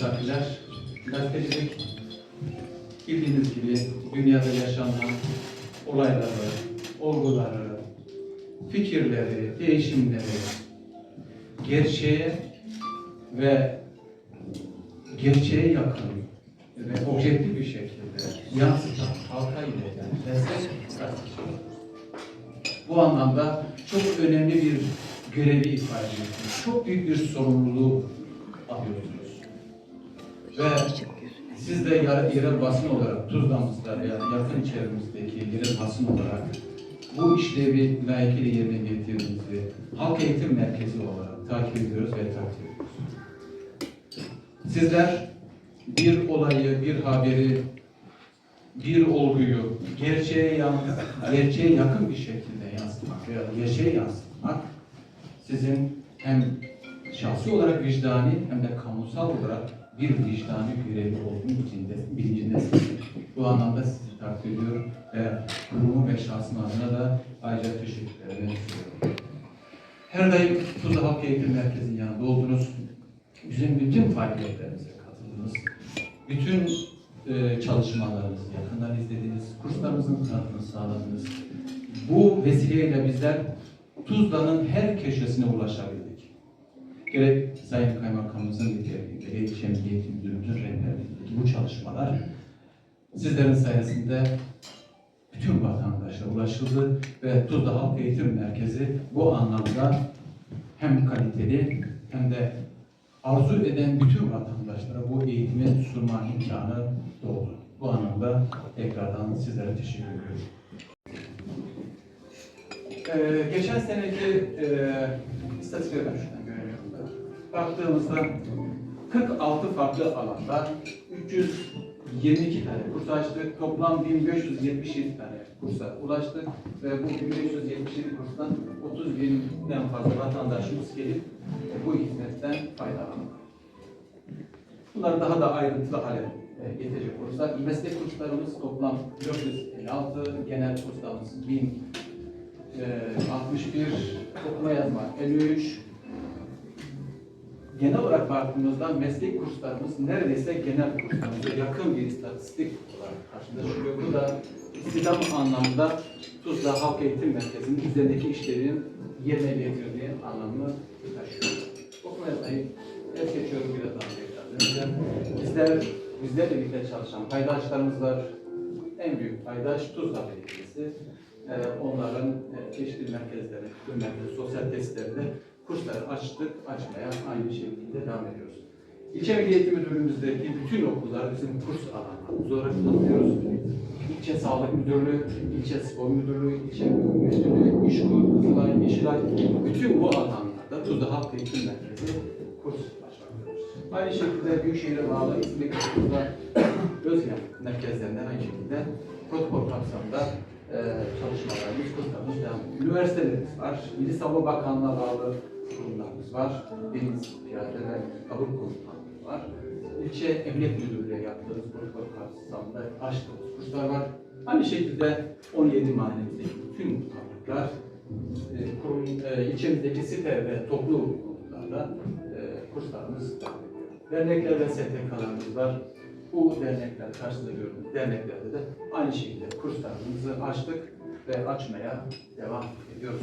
misafirler, gazetecilik bildiğiniz gibi dünyada yaşanan olayları, olguları, fikirleri, değişimleri, gerçeğe ve gerçeğe yakın ve objektif bir şekilde yansıtan, halka ileten gazetecilik. Bu anlamda çok önemli bir görevi ifade ediyorsunuz. Çok büyük bir sorumluluğu alıyorsunuz. Ve siz de yer- yerel basın olarak Tuzla'mızda veya yakın çevremizdeki yerel basın olarak bu işlevi layıkıyla yerine getirdiğinizi halk eğitim merkezi olarak takip ediyoruz ve takdir ediyoruz. Sizler bir olayı, bir haberi, bir olguyu gerçeğe, yan, gerçeğe yakın bir şekilde yansıtmak veya gerçeğe yansıtmak sizin hem şahsi olarak vicdani hem de kamusal olarak bir vicdani görevi olduğunu içinde, bilincindesiniz. Bu anlamda sizi takdir ediyorum ve kurumu ve şahsım adına da ayrıca teşekkürlerimi sunuyorum. Her daim Tuzla Halk Eğitim Merkezi'nin yanında oldunuz. Bizim bütün faaliyetlerimize katıldınız. Bütün e, çalışmalarımızı yakından izlediniz. Kurslarımızın tanıtımını sağladınız. Bu vesileyle bizler Tuzla'nın her köşesine ulaşabildik. Gerek Sayın Kaymakamımızın liderliğinde, Milli Eğitim Müdürümüzün rehberliğindeki bu çalışmalar sizlerin sayesinde bütün vatandaşlara ulaşıldı ve Tuzla Halk Eğitim Merkezi bu anlamda hem kaliteli hem de arzu eden bütün vatandaşlara bu eğitimi sunma imkanı doğdu. Bu anlamda tekrardan sizlere teşekkür ediyorum. Ee, geçen seneki e, görüyorum da. Baktığımızda 46 farklı alanda 322 tane kurs açtık. Toplam 1577 tane kursa ulaştık. Ve bu 1577 kurstan 30 binden fazla vatandaşımız gelip bu hizmetten faydalandı. Bunları daha da ayrıntılı hale e, getirecek olursak, meslek kurslarımız toplam 456, genel kurslarımız 1000 e, 61 okuma yazma 53 genel olarak baktığımızda meslek kurslarımız neredeyse genel kurslarımıza yakın bir istatistik olarak karşımıza çıkıyor. Bu da istihdam anlamında Tuzla Halk Eğitim Merkezi'nin üzerindeki işlerin yerine getirdiği anlamını taşıyor. Okuma yazmayı es geçiyorum biraz daha tekrar. Bizler, bizlerle birlikte çalışan paydaşlarımız var. En büyük paydaş Tuzla Belediyesi. Ee, onların e, çeşitli merkezlerine, kültür merkezi, sosyal tesislerinde kursları açtık, açmaya aynı şekilde devam ediyoruz. İlçe Milli Eğitim Müdürlüğümüzdeki bütün okullar bizim kurs alanlarımız olarak tanımlıyoruz. İlçe Sağlık Müdürlüğü, İlçe Spor Müdürlüğü, İlçe Müdürlüğü, İşkur, Kızılay, Yeşilay, bütün bu alanlarda Tuzla Halk Eğitim Merkezi kurs başlatıyoruz. Aynı şekilde Büyükşehir'e bağlı İzmir Tuzla Özgen merkezlerinden aynı şekilde protokol kapsamında e, çalışmalarımız, kurslarımız devam ediyor. Üniversitelerimiz var, Milli Savunma Bakanlığı'na bağlı kurumlarımız var, Deniz Piyade ve Kabul Kurumlarımız var. İlçe Emniyet Müdürlüğü'ne yaptığımız protokol kapsamında açtığımız kurslar var. Aynı şekilde 17 mahallemizdeki bütün mutabıklar, e, kurum, e, ilçemizdeki site ve toplu kurumlarda e, kurslarımız devam ediyor. Dernekler ve STK'larımız var. Bu dernekler, karşısında gördüğünüz derneklerde de aynı şekilde kurslarımızı açtık ve açmaya devam ediyoruz.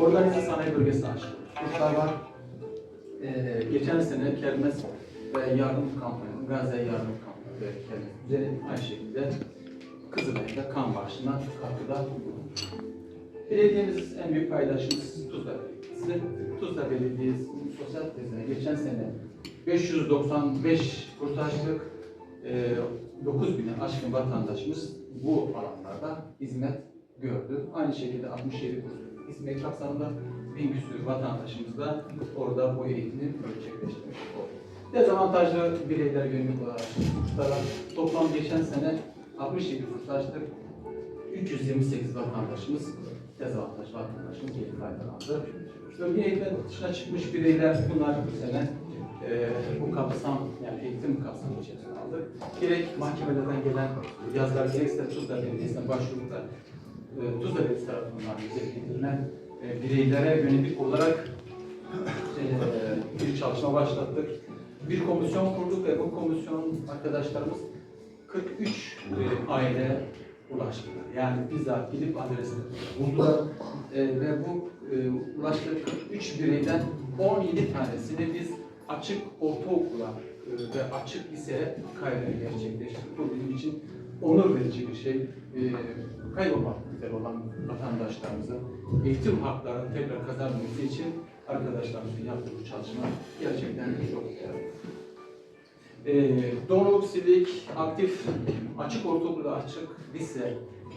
Organize sanayi bölgesine açtık. Kurslar var. Ee, geçen sene Kermes ve yardım kampanyası, Gazi yardım kampanyası ve Kermes aynı şekilde Kızılay'da kan bağışına katkıda bulunduk. Belediyemiz en büyük paydaşımız Tuzla Belediyesi. Tuzla Belediyesi'nin sosyal tezine geçen sene 595 kurs açtık. Ee, 9000'e aşkın vatandaşımız bu alanlarda hizmet gördü. Aynı şekilde 67 kurs hizmet kapsamında bin küsur vatandaşımız da orada bu eğitimi gerçekleştirmiş oldu. Dezavantajlı bireyler yönelik olarak kurslara toplam geçen sene 67 kurs açtık. 328 vatandaşımız dezavantaj vatandaşımız gelip faydalandı. Bölge eğitim dışına çıkmış bireyler bunlar bu sene e, bu kapsam yani eğitim kapsamı içerisine aldık. Gerek mahkemelerden gelen yazılar gerekse Tuzla Belediyesi'ne başvurup da e, Tuzla tarafından gözetleyen e, bireylere yönelik olarak e, bir çalışma başlattık. Bir komisyon kurduk ve bu komisyon arkadaşlarımız 43 e, aile ulaştılar. Yani bizzat gidip adresini buldular ve bu e, ulaştığı 43 bireyden 17 tanesini biz açık ortaokula ve açık liseye kaydını gerçekleştirdik. Bu bizim için onur verici bir şey. E, kaybolmak üzere olan vatandaşlarımızın eğitim haklarını tekrar kazanması için arkadaşlarımızın yaptığı çalışma gerçekten çok değerli. E, Donuk, Silik, aktif, açık ortaokulu, açık lise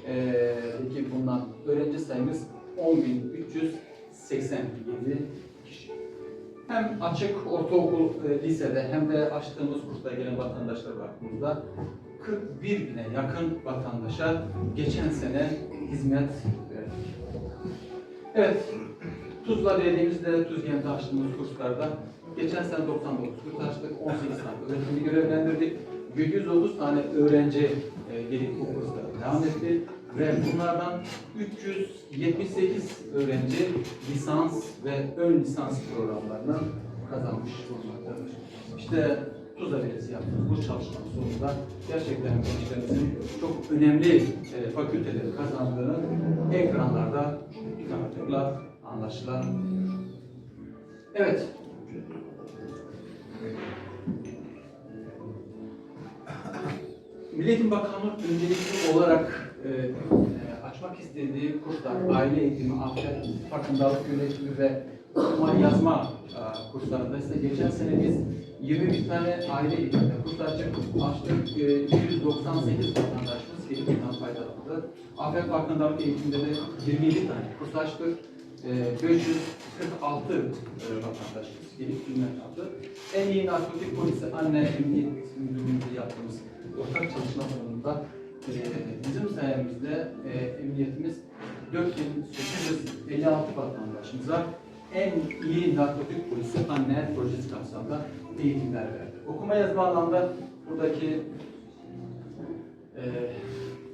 e, ki bundan öğrenci sayımız 10.387 kişi. Hem açık ortaokul e, lisede hem de açtığımız kursta gelen vatandaşlar baktığımızda 41 bine yakın vatandaşa geçen sene hizmet verdik. Evet, Tuzla Belediye'mizde Tuzgen'de açtığımız kurslarda geçen sene 99 kurs açtık, 18 tane öğretmeni görevlendirdik. 730 tane öğrenci e, gelip bu kurslara devam etti ve bunlardan 378 öğrenci lisans ve ön lisans programlarını kazanmış bulunmaktadır. İşte Tuzla Belediyesi yaptığımız bu çalışmanın sonunda gerçekten gençlerimizin çok önemli e, fakülteleri kazandığını ekranlarda rahatlıkla anlaşılabiliyor. Evet. Milli Eğitim Bakanlığı öncelikli olarak e, açmak istediği kurslar, aile eğitimi, afet, farkındalık yönetimi ve okuma yazma e, kurslarında ise geçen sene biz 21 tane aile eğitiminde kurs açtık. E, 198 vatandaşımız bundan faydalandı. Afet farkındalık eğitiminde de 27 tane kurs açtık. E, 546 e, vatandaşımız gelip hizmet yaptı. En iyi narkotik polisi anne emniyet müdürlüğümüzde yaptığımız ortak çalışma sonunda e, bizim sayemizde e, emniyetimiz 4856 vatandaşımıza en iyi narkotik polisi anne projesi kapsamında eğitimler verdi. Okuma yazma alanda buradaki e,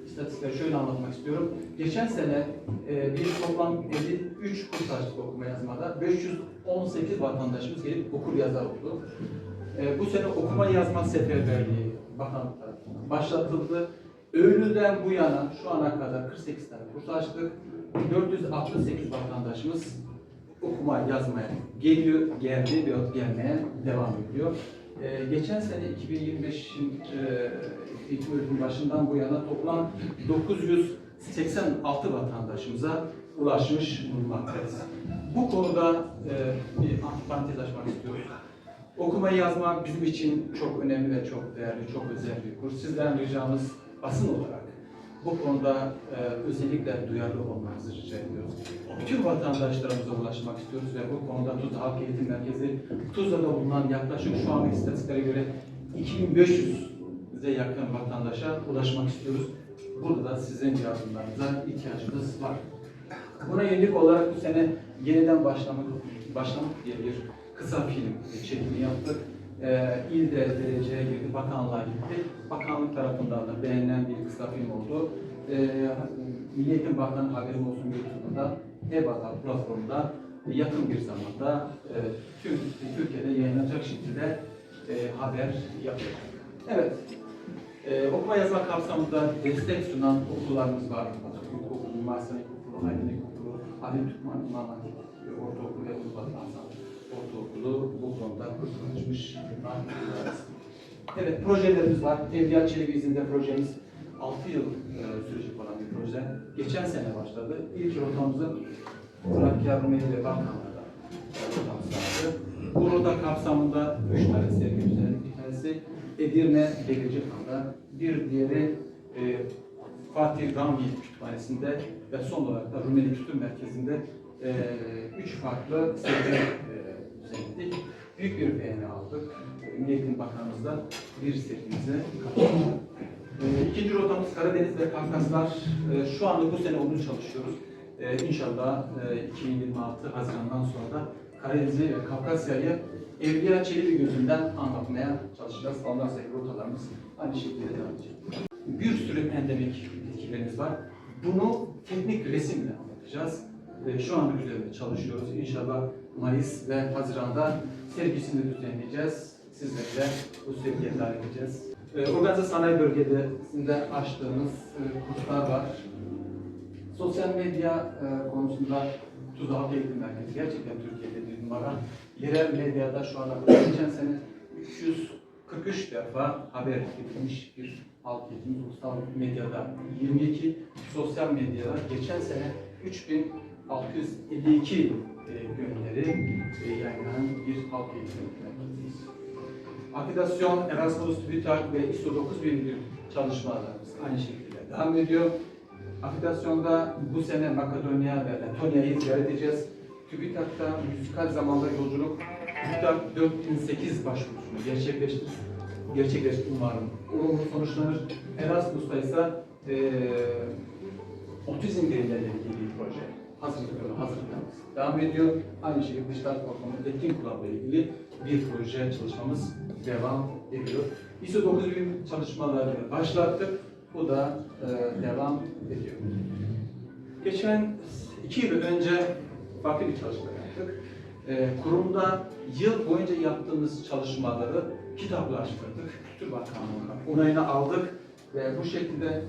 istatistikleri şöyle anlatmak istiyorum. Geçen sene e, bir toplam 53 kurs açtık okuma yazmada. 518 vatandaşımız gelip okur yazar oldu. E, bu sene okuma yazma seferberliği başlatıldı. Eylül'den bu yana şu ana kadar 48 tane kurs açtık. 468 vatandaşımız okuma yazmaya geliyor, geldi ve gelmeye devam ediyor. Ee, geçen sene 2025'in e, eğitim öğretim başından bu yana toplam 986 vatandaşımıza ulaşmış bulunmaktayız. Bu konuda e, bir antiparantez açmak istiyoruz. Okuma yazma bizim için çok önemli ve çok değerli, çok özel bir kurs. Sizden ricamız basın olarak bu konuda e, özellikle duyarlı olmanızı rica ediyoruz. Bütün vatandaşlarımıza ulaşmak istiyoruz ve bu konuda Tuzla Halk Eğitim Merkezi, Tuzla'da bulunan yaklaşık şu an istatistiklere göre 2500'e yakın vatandaşa ulaşmak istiyoruz. Burada da sizin yardımlarınıza ihtiyacımız var. Buna yönelik olarak bu sene yeniden başlamak, başlamak diye bir kısa film çekimi yaptık. Ee, ilde dereceye girdi, bakanlığa gitti. Bakanlık tarafından da beğenilen bir kısa film oldu. Ee, Milli Eğitim Bakanı haberim olsun YouTube'da, EBATA platformunda yakın bir zamanda e, tüm Türkiye'de yayınlanacak şekilde e, haber yapacak. Evet, e, okuma yazma kapsamında destek sunan okullarımız var. Atatürk Okulu, Marsani Okulu, Aydın Okulu, Halim Türkmen İmam Hatip Ortaokulu bu konuda kurs açmış. Evet, projelerimiz var. Evliya Çelebi izinde projemiz 6 yıl e, sürecek olan bir proje. Geçen sene başladı. İlk rotamızı Trakya, Rumeli ve Balkanlar'da rotamız vardı. Bu rota kapsamında 3 tane sergimiz var. Bir tanesi Edirne Demircihan'da, bir diğeri e, Fatih Ramgi Kütüphanesi'nde ve son olarak da Rumeli Kültür Merkezi'nde e, üç farklı sergi e, düzenledik. Büyük bir beğeni aldık. Milli Eğitim Bakanımızla bir sergimize katıldı. E, ikinci rotamız Karadeniz ve Kafkaslar. E, şu anda bu sene onu çalışıyoruz. E, inşallah e, 2026 Haziran'dan sonra da Karadeniz'i ve Kafkasya'yı Evliya Çelebi gözünden anlatmaya çalışacağız. Ondan sonra rotalarımız aynı şekilde devam edecek. Bir sürü endemik bitkilerimiz var. bunu teknik resimle anlatacağız. Şu anda üzerinde çalışıyoruz. İnşallah Mayıs ve Haziran'da sergisini düzenleyeceğiz. Sizleri de bu sergiye davet edeceğiz. E, organize sanayi bölgesinde açtığımız e, kurslar var. Sosyal medya e, konusunda Tuzla Halk Eğitim gerçekten Türkiye'de bir numara. Yerel medyada şu ana geçen sene 343 defa haber edilmiş bir halk eğitimi ulusal medyada 22 sosyal medyada geçen sene 3652 e, gönderi e, yayınlanan bir halk eğitimi merkeziyiz. Akreditasyon, Erasmus, TÜBİTAK ve ISO 9001 çalışmalarımız aynı şekilde devam ediyor. Akreditasyonda bu sene Makedonya ve Letonya'yı ziyaret edeceğiz. TÜBİTAK'ta müzikal zamanda yolculuk TÜBİTAK 4008 başvurusunu gerçekleştirdi. Gerçekleşti umarım. Olumlu sonuçlanır. Erasmus'ta ise eee otizm birimleriyle ilgili bir proje hazırlıkları hazırlıklarımız devam ediyor. Aynı şekilde Dijital Platformu Etkin Kullan'la ilgili bir proje çalışmamız devam ediyor. ISO 9000 çalışmalarını başlattık. Bu da e, devam ediyor. Geçen iki yıl önce farklı bir çalışma yaptık. E, kurumda yıl boyunca yaptığımız çalışmaları kitaplaştırdık. Kültür Bakanlığı'ndan onayını aldık ve bu şekilde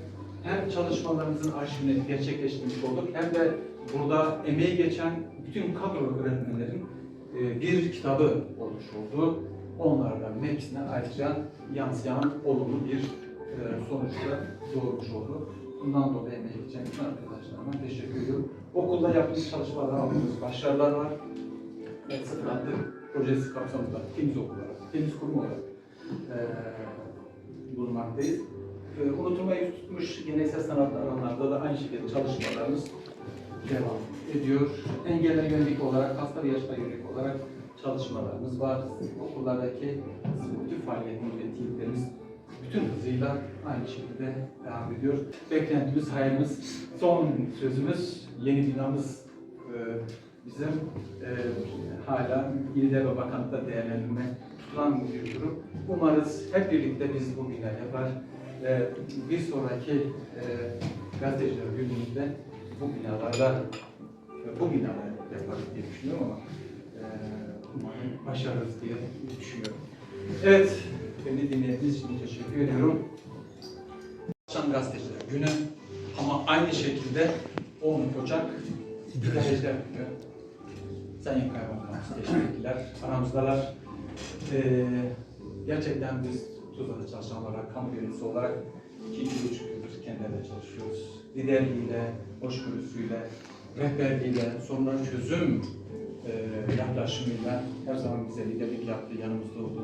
hem çalışmalarımızın arşivini gerçekleştirmiş olduk hem de burada emeği geçen bütün kadro öğretmenlerin e, bir kitabı olmuş oldu. Onlardan hepsine ayrıca yansıyan olumlu bir e, sonuçta doğurmuş oldu. Bundan dolayı emeği geçen bütün arkadaşlarıma teşekkür ediyorum. Okulda yaptığımız çalışmalarda aldığımız başarılar var. Evet, sıfır projesi kapsamında temiz okul olarak, temiz kurum olarak e, bulunmaktayız. E, unutulmayı tutmuş geleneksel sanat alanlarda da aynı şekilde çalışmalarımız devam ediyor. Engellere yönelik olarak, hasta yaşlara yönelik olarak çalışmalarımız var. Okullardaki faaliyetimiz ve etkinliklerimiz bütün hızıyla aynı şekilde devam ediyor. Beklentimiz, hayalimiz, son sözümüz, yeni binamız e, bizim e, hala İLİDE ve Bakanlıkta değerlendirme tutulan bir durum. Umarız hep birlikte biz bu bina yapar ve bir sonraki e, gazeteciler gününde bu binalarda ve bu binaları yaparız diye düşünüyorum ama e, başarırız diye düşünüyorum. Evet, beni dinlediğiniz için teşekkür ediyorum. Çalışan Gazeteciler Günü ama aynı şekilde 10 Ocak İdareciler Günü. Sayın Kaymakamımız, teşekkürler, aramızdalar. Ee, gerçekten biz Tuzla'da çalışan olarak, kamu yöneticisi olarak iki, iki buçuk yıldır kendilerine çalışıyoruz. Liderliğiyle, hoşgörüsüyle, rehberliğiyle, sorunların çözüm e, yaklaşımıyla her zaman bize liderlik yaptı, yanımızda oldu.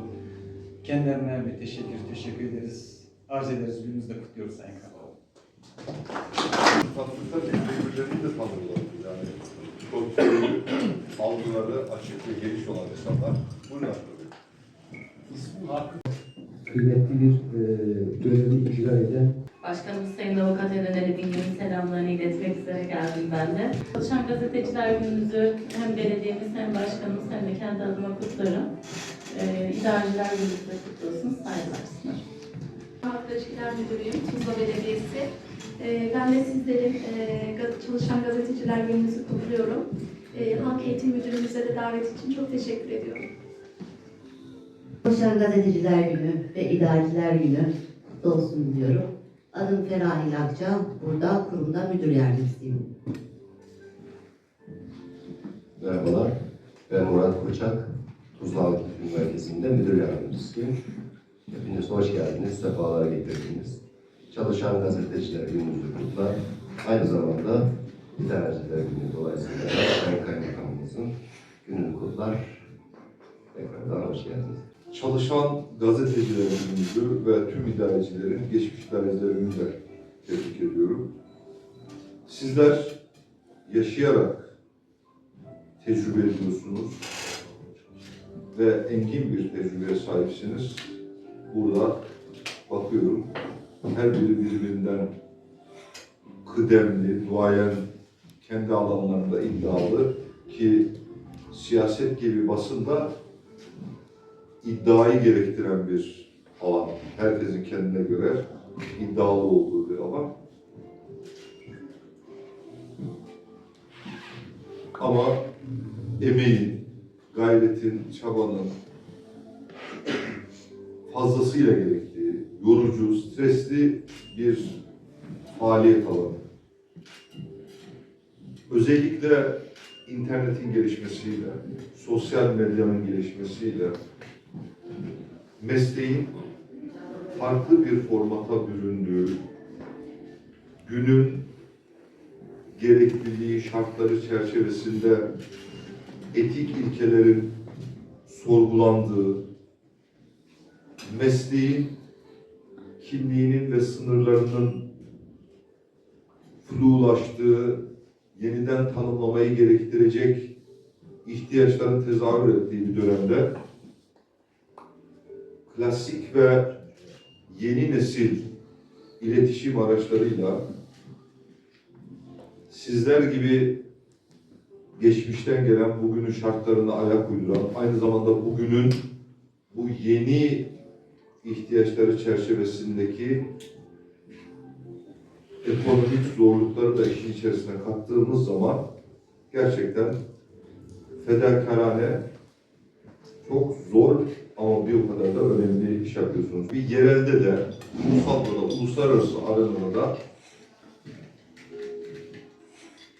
Kendilerine bir teşekkür, teşekkür ederiz. Arz ederiz, gününüzü de kutluyoruz Sayın Kaymakam. Tatlıkta birbirlerini de tanırlar. Yani türlü algıları açık ve geniş olan insanlar. Buyurun arkadaşlar. kıymetli bir e, görevi icra eden Başkanımız Sayın Avukat Eren Ali Bilgin'in selamlarını iletmek üzere geldim ben de. Çalışan Gazeteciler Günü'nüzü hem belediyemiz hem başkanımız hem de kendi adıma kutlarım. Ee, İdareciler Günü'nüzü de kutlu olsun, saygılar sunarım. Halk İlişkiler Müdürüyüm, Tuzla Belediyesi. Ee, Ben de sizlerin e, çalışan gazeteciler gününüzü kutluyorum. Ee, Halk Eğitim Müdürümüze de davet için çok teşekkür ediyorum. Çalışan Gazeteciler Günü ve İdareciler Günü kutlu olsun diyorum. Adım Ferahi Akça, burada kurumda müdür yardımcısıyım. Merhabalar, ben Murat Koçak, Tuzla Halk Merkezi'nde müdür yardımcısıyım. Hepiniz hoş geldiniz, sefalar getirdiniz. Çalışan gazeteciler gününüzü kutlar. Aynı zamanda idareciler günü dolayısıyla Sayın Kaymakamımızın gününü kutlar. Tekrardan hoş geldiniz. Çalışan gazetecilerimizi ve tüm idarecilerin, geçmiş idarecilerini de tebrik ediyorum. Sizler yaşayarak tecrübe ediyorsunuz ve engin bir tecrübeye sahipsiniz. Burada bakıyorum her biri birbirinden kıdemli, duayen, kendi alanlarında iddialı ki siyaset gibi basında iddiayı gerektiren bir alan. Herkesin kendine göre iddialı olduğu bir alan. Ama emeğin, gayretin, çabanın fazlasıyla gerektiği, yorucu, stresli bir faaliyet alanı. Özellikle internetin gelişmesiyle, sosyal medyanın gelişmesiyle mesleğin farklı bir formata büründüğü, günün gerekliliği şartları çerçevesinde etik ilkelerin sorgulandığı, mesleğin kimliğinin ve sınırlarının flulaştığı, yeniden tanımlamayı gerektirecek ihtiyaçların tezahür ettiği bir dönemde klasik ve yeni nesil iletişim araçlarıyla sizler gibi geçmişten gelen bugünün şartlarına ayak uyduran, aynı zamanda bugünün bu yeni ihtiyaçları çerçevesindeki ekonomik zorlukları da işin içerisine kattığımız zaman gerçekten fedakarane çok zor ama bir o kadar da önemli iş yapıyorsunuz. Bir yerelde de, ulusalda da, uluslararası arenada da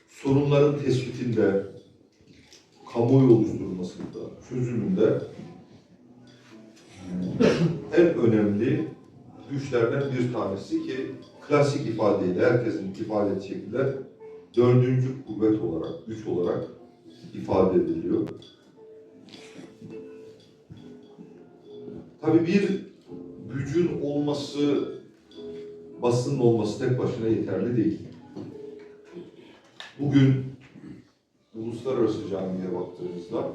sorunların tespitinde, kamuoyu oluşturulmasında, çözümünde en önemli güçlerden bir tanesi ki klasik ifadeyle herkesin ifade ettiği şekilde dördüncü kuvvet olarak, güç olarak ifade ediliyor. Tabii bir gücün olması, basının olması tek başına yeterli değil. Bugün uluslararası camiye baktığımızda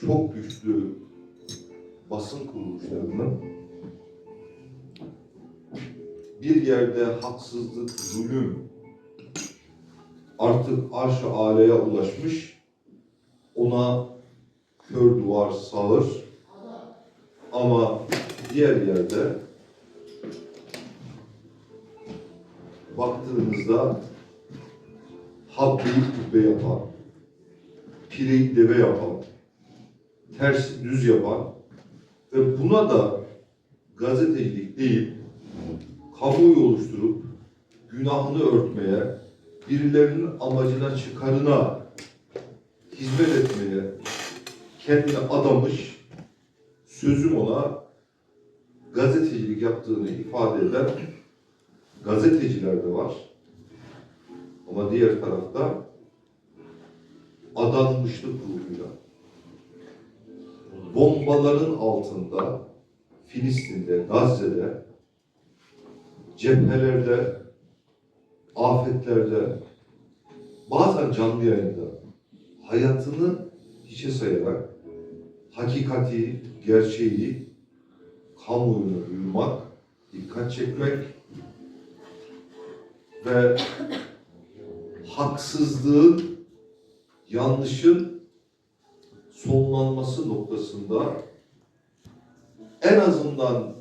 çok güçlü basın kuruluşlarının bir yerde haksızlık, zulüm artık arş-ı aleye ulaşmış, ona kör duvar sağır ama diğer yerde baktığınızda habbeyi kubbe yapan, pireyi deve yapan, ters düz yapan ve buna da gazetecilik değil, kamuoyu oluşturup günahını örtmeye, birilerinin amacına, çıkarına hizmet etmeye kendini adamış, sözüm ona gazetecilik yaptığını ifade eden gazeteciler de var. Ama diğer tarafta adanmışlık ruhuyla bombaların altında Filistin'de, Gazze'de, cephelerde, afetlerde, bazen canlı yayında hayatını hiçe sayarak hakikati, gerçeği kamuoyuna duyurmak, dikkat çekmek ve haksızlığın, yanlışın sonlanması noktasında en azından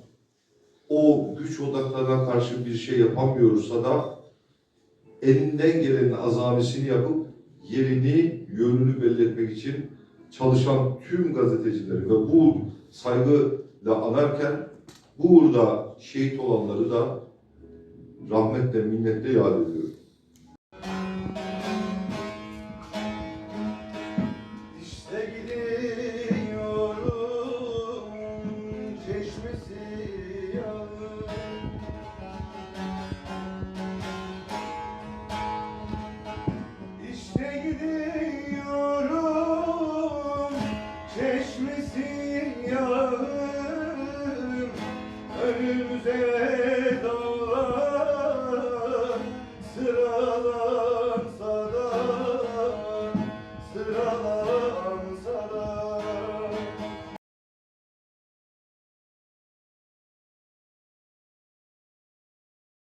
o güç odaklarına karşı bir şey yapamıyorsa da elinden gelenin azamisini yapıp yerini, yönünü belli etmek için çalışan tüm gazetecileri ve bu saygıyla anarken bu uğurda şehit olanları da rahmetle, minnetle yad ediyorum.